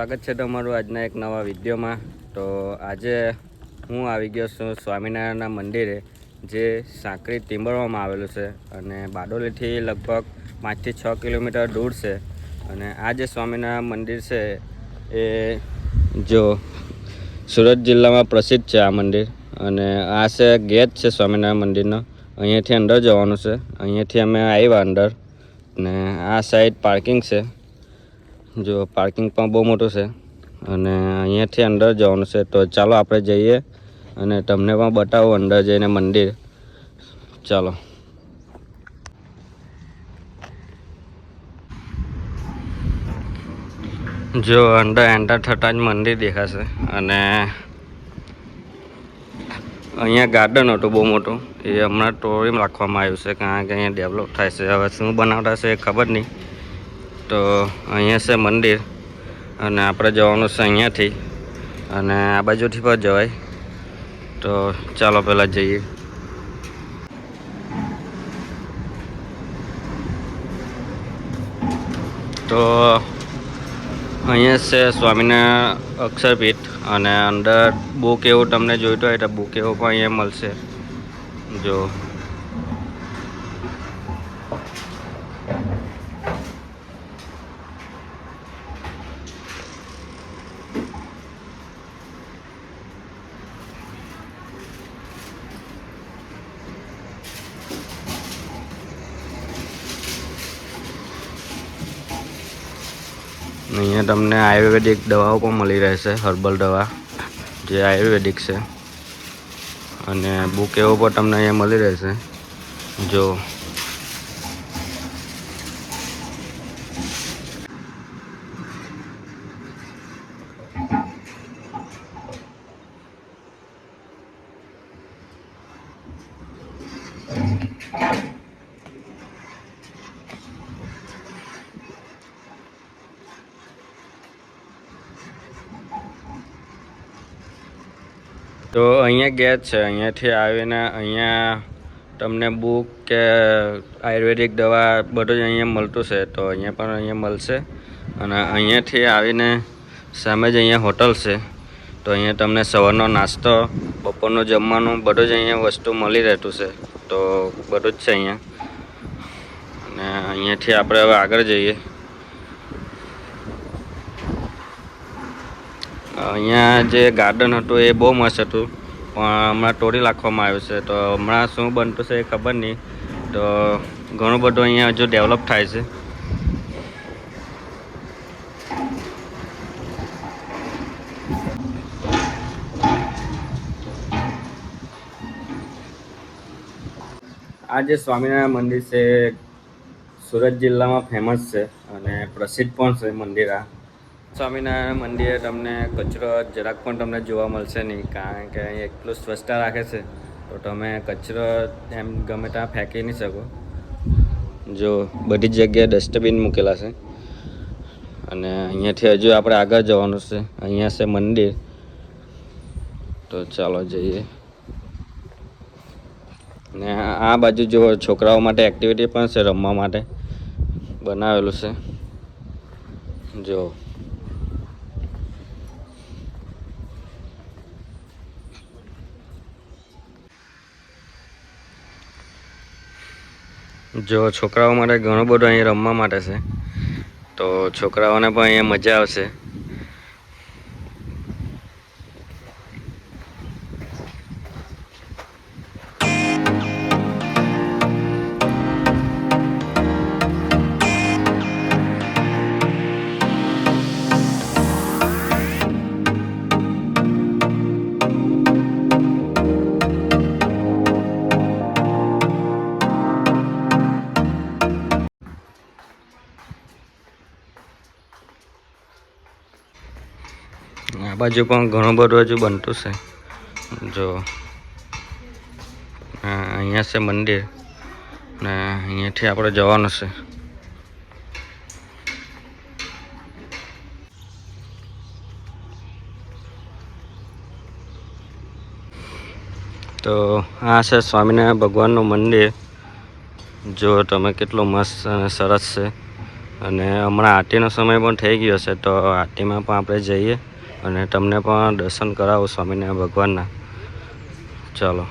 સ્વાગત છે તમારું આજના એક નવા વિડીયોમાં. તો આજે હું આવી ગયો છું સ્વામિનારાયણના મંદિરે, જે સાંકરી ટિમ્બરમાં આવેલું છે અને બારડોલીથી લગભગ પાંચથી છ કિલોમીટર દૂર છે. અને આ જે સ્વામિનારાયણ મંદિર છે, એ જો સુરત જિલ્લામાં પ્રસિદ્ધ છે આ મંદિર. અને આ છે ગેટ છે સ્વામિનારાયણ મંદિરનો. અહીંયાથી અંદર જવાનું છે. અહીંયાથી અમે આવ્યા અંદર. ને આ સાઈડ પાર્કિંગ છે. જો પાર્કિંગ પણ બહુ મોટું છે. અને અહીંયાથી અંદર જવાનું છે. તો ચાલો આપણે જઈએ અને તમને પણ બતાવું અંદર જઈને મંદિર. ચાલો. જો અંદર એન્ટર થતાં જ મંદિર દેખાશે. અને અહીંયા ગાર્ડન હતું બહુ મોટું. એ હમણાં ટોરીમ રાખવામાં આવ્યું છે કારણ કે અહીંયા ડેવલપ થાય છે. હવે શું બનાવતા છે એ ખબર નહીં. તો અહીંયા છે મંદિર અને આપણે જવાનું છે અહીંયાથી અને આ બાજુથી પણ જવાય. તો ચાલો પહેલાં જઈએ. તો અહીંયા છે સ્વામિનારાયણ અક્ષરપીઠ અને અંદર બુક એવું તમને જોઈતું હોય તો બુક એવું પણ અહીંયા મળશે. જો. અહીંયા તમને આયુર્વેદિક દવાઓ પણ મળી રહેશે, હર્બલ દવા, જે આયુર્વેદિક છે. અને બુક એવો પણ તમને અહીંયા મળી રહેશે. જો તો અહીંયા ગેટ છે. અહીંયાથી આવીને અહીંયા તમને બુક કે આયુર્વેદિક દવા બધું જ અહીંયા મળતું છે. તો અહીંયા પણ અહીંયા મળશે. અને અહીંયાથી આવીને સામે જ અહીંયા હોટલ છે. તો અહીંયા તમને સવારનો નાસ્તો, બપોરનું જમવાનું બધું જ અહીંયા વસ્તુ મળી રહેતું છે. તો બધું જ છે અહીંયા. અને અહીંયાથી આપણે હવે આગળ જઈએ. અહીંયા જે ગાર્ડન હતું એ બહુ મસ્ત હતું. પણ હમણાં તોડી નાખવામાં આવ્યું છે. તો હમણાં શું બનતું છે એ ખબર નહીં. તો ઘણું બધું અહીંયા હજુ ડેવલપ થાય છે. આ જે સ્વામિનારાયણ મંદિર છે. સુરત જિલ્લામાં ફેમસ છે અને પ્રસિદ્ધ પણ છે મંદિર આ. સ્વામિનારાયણ મંદિરે તમને કચરો જરાક પણ તમને જોવા મળશે નહીં. કારણ કે અહીં એટલું સ્વચ્છતા રાખે છે. તો તમે કચરો એમ ગમે ત્યાં ફેંકી નહીં શકો. જો બધી જગ્યાએ ડસ્ટબિન મૂકેલા છે. અને અહીંયાથી હજુ આપણે આગળ જવાનું છે. અહીંયા છે મંદિર. તો ચાલો જઈએ. ને આ બાજુ જો છોકરાઓ માટે એક્ટિવિટી પણ છે રમવા માટે. બનાવેલું છે. જો. જો છોકરાઓ માટે ઘણું બધું અહીંયા રમવા માટે છે. તો છોકરાઓને પણ અહીંયા મજા આવશે. આ બાજુ પણ ઘણું બધું હજુ બનતું છે. જો. અહીંયા છે મંદિર. ને અહીંયાથી આપણે જવાનું છે. તો આ છે સ્વામિનારાયણ ભગવાનનું મંદિર. જો તમે કેટલું મસ્ત અને સરસ છે. અને હમણાં આરતીનો સમય પણ થઈ ગયો છે, તો આરતીમાં પણ આપણે જઈએ. અને તમને પણ દર્શન કરાવો સ્વામિનારાયણ ભગવાનના. ચાલો.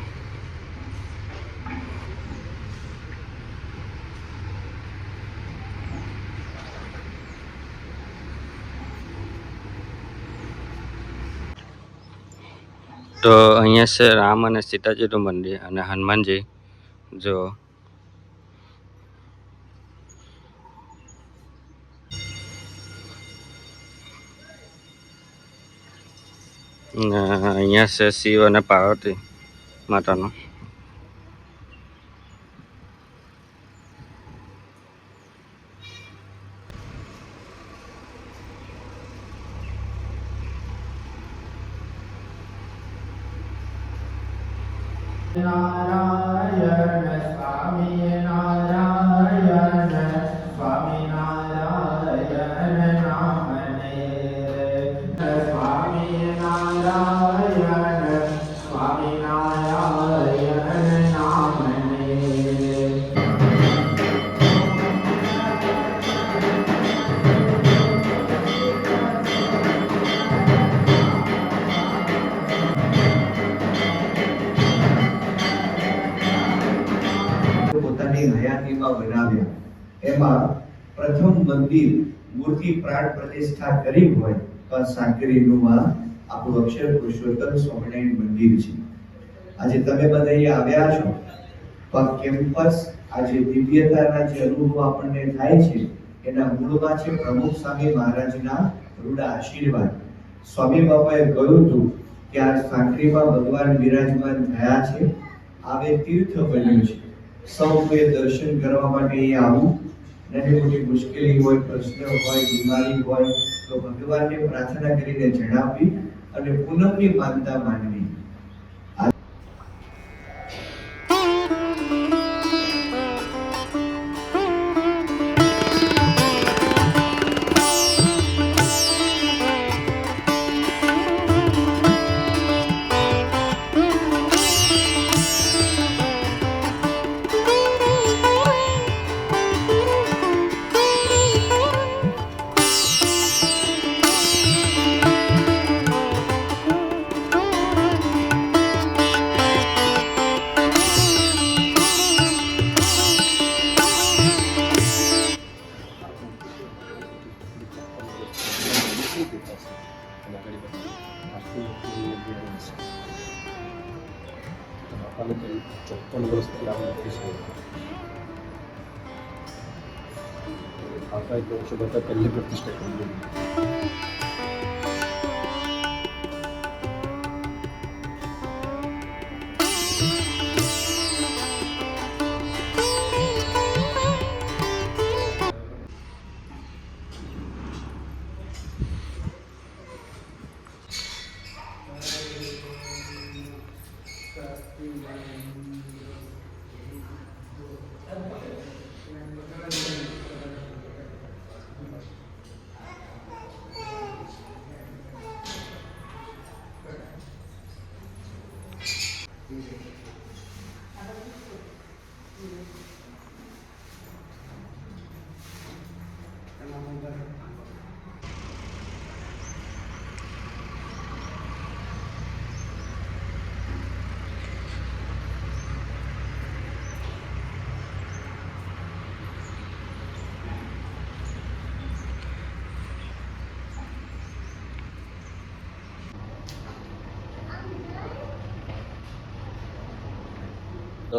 તો અહીંયા છે રામ અને સીતાજીનું મંદિર અને હનુમાનજી. જો અહીંયા છે શિવ અને પાર્વતી માતાનું નારાયણ સ્વામી નારાયણ સ્વામી નારાયણ નામને એમાં પ્રથમ મંદિર મૂર્તિ પ્રાણ પ્રતિષ્ઠા કરી હોય તો સાંકરીનું આ આપણું અક્ષર પુરુષોત્તમ સ્વામિનારાયણ મંદિર છે. આજે તમે બધા અહીંયા આવ્યા છો આ કેમ્પસ આજે દિવ્યતાના જે અનુભવ આપણને થાય છે, એના મૂળમાં છે પ્રમુખ સ્વામી મહારાજના રૂડા આશીર્વાદ. સ્વામી બાપાએ કહ્યું હતું કે આ સાંકરીમાં ભગવાન બિરાજમાન થયા છે આવે તીર્થ બન્યું છે. સૌ કોઈ દર્શન કરવા માટે અહીંયા આવું નાની મોટી મુશ્કેલી હોય, પ્રશ્ન હોય, બીમારી હોય, તો ભગવાનને પ્રાર્થના કરીને જણાવવી અને પૂનમની માનતા માનવી.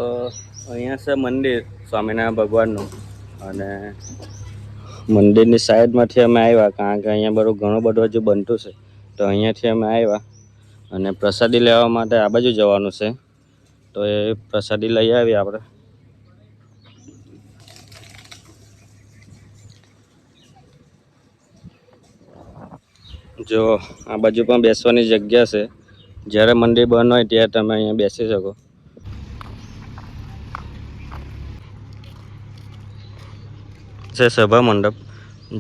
તો અહીંયા છે મંદિર, સ્વામિનારાયણ ભગવાનનું. અને મંદિરની સાઈડમાંથી અમે આવ્યા, કારણ કે અહીંયા બધું ઘણું બધું હજુ બનતું છે. તો અહીંયાથી અમે આવ્યા અને પ્રસાદી લેવા માટે આ બાજુ જવાનું છે. તો એ પ્રસાદી લઈ આવીએ આપણે. જો, આ બાજુ પણ બેસવાની જગ્યા છે. જ્યારે મંદિર બંધ હોય ત્યારે તમે અહીંયા બેસી શકો. છે સભા મંડપ,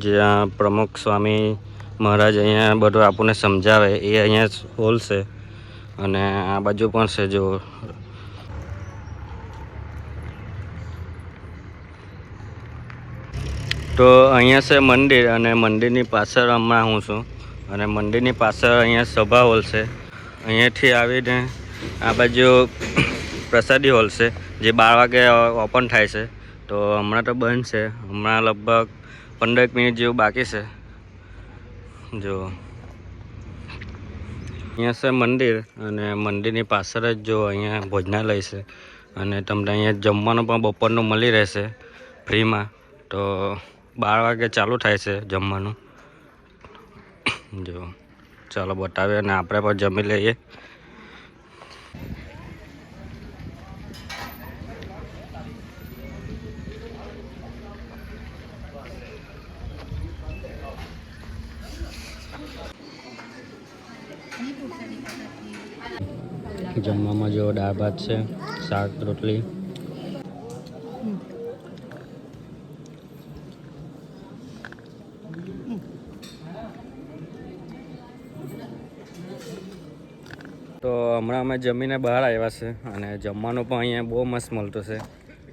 જ્યાં પ્રમુખ સ્વામી મહારાજ અહીંયા બધું આપણને સમજાવે, એ અહીંયા હોલ છે અને આ બાજુ પણ છે જો. તો અહીંયા છે મંદિર અને મંદિરની પાછળ હમણાં હું છું અને મંદિરની પાછળ અહીંયા સભા હોલ છે. અહીંયાથી આવીને આ બાજુ પ્રસાદી હોલ છે, જે બાર વાગે ઓપન થાય છે. તો હમણાં તો બંધ છે. હમણાં લગભગ પંદર મિનિટ જેવું બાકી છે. જો. અહીંયા છે મંદિર અને મંદિરની પાછળ જ જો અહીંયા ભોજનાલય છે. અને તમને અહીંયા જમવાનું પણ બપોરનું મળી રહેશે ફ્રીમાં. તો બાર વાગે ચાલુ થાય છે જમવાનું. જો. ચાલો બતાવીએ અને આપણે પણ જમી લઈએ. જમવામાં જો દાળ ભાત છે, શાક, રોટલી. તો હમણાં અમે જમીને બહાર આવ્યા છે અને જમવાનું પણ અહીંયા બહુ મસ્ત મળતું છે.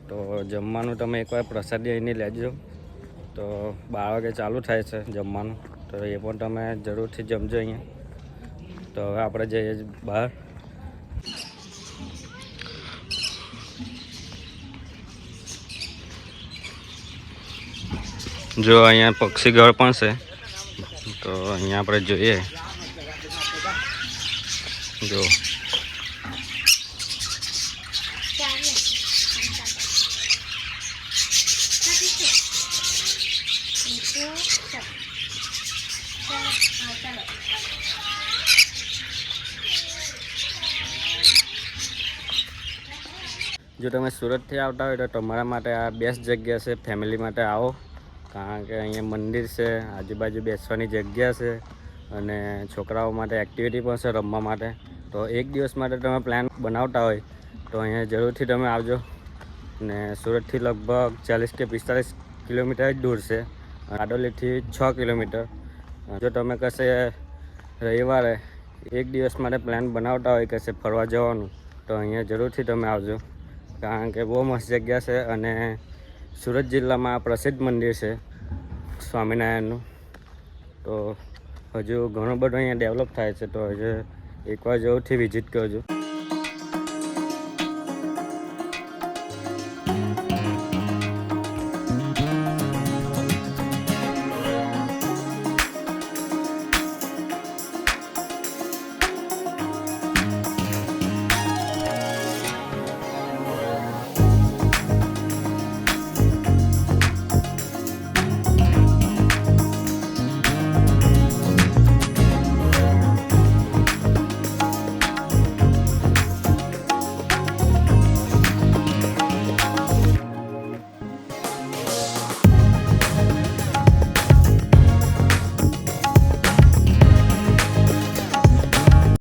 તો જમવાનું તમે એકવાર પ્રસાદી અહીંની લેજો. તો બાર વાગે ચાલુ થાય છે જમવાનું. તો એ પણ તમે જરૂરથી જમજો અહીંયા. તો હવે આપણે જઈએ બહાર. જો અહીંયા પક્ષીગળ પણ છે તો અહીંયા આપણે જોઈએ. જો. જો તમે સુરતથી આવતા હોય તો તમારા માટે આ બેસ્ટ જગ્યા છે ફેમિલી માટે આવો. કારણ કે અહીંયા મંદિર છે, આજુબાજુ બેસવાની જગ્યા છે અને છોકરાઓ માટે એક્ટિવિટી પણ છે રમવા માટે. તો એક દિવસ માટે તમે પ્લાન બનાવતા હોય તો અહીંયા જરૂરથી તમે આવજો. ને સુરતથી લગભગ ચાલીસ કે પિસ્તાલીસ કિલોમીટર જ દૂર છે. આડોલીથી છ કિલોમીટર. જો તમે કશે રવિવારે એક દિવસ માટે પ્લાન બનાવતા હોય, કશે ફરવા જવાનું, તો અહીંયા જરૂરથી તમે આવજો. કારણ કે બહુ મસ્ત જગ્યા છે અને સુરત જિલ્લામાં પ્રસિદ્ધ મંદિર છે સ્વામિનારાયણનું. તો હજુ ઘણું બધું અહીંયા ડેવલપ થાય છે, તો હજુ એકવાર જરૂરથી વિઝિટ કરજો.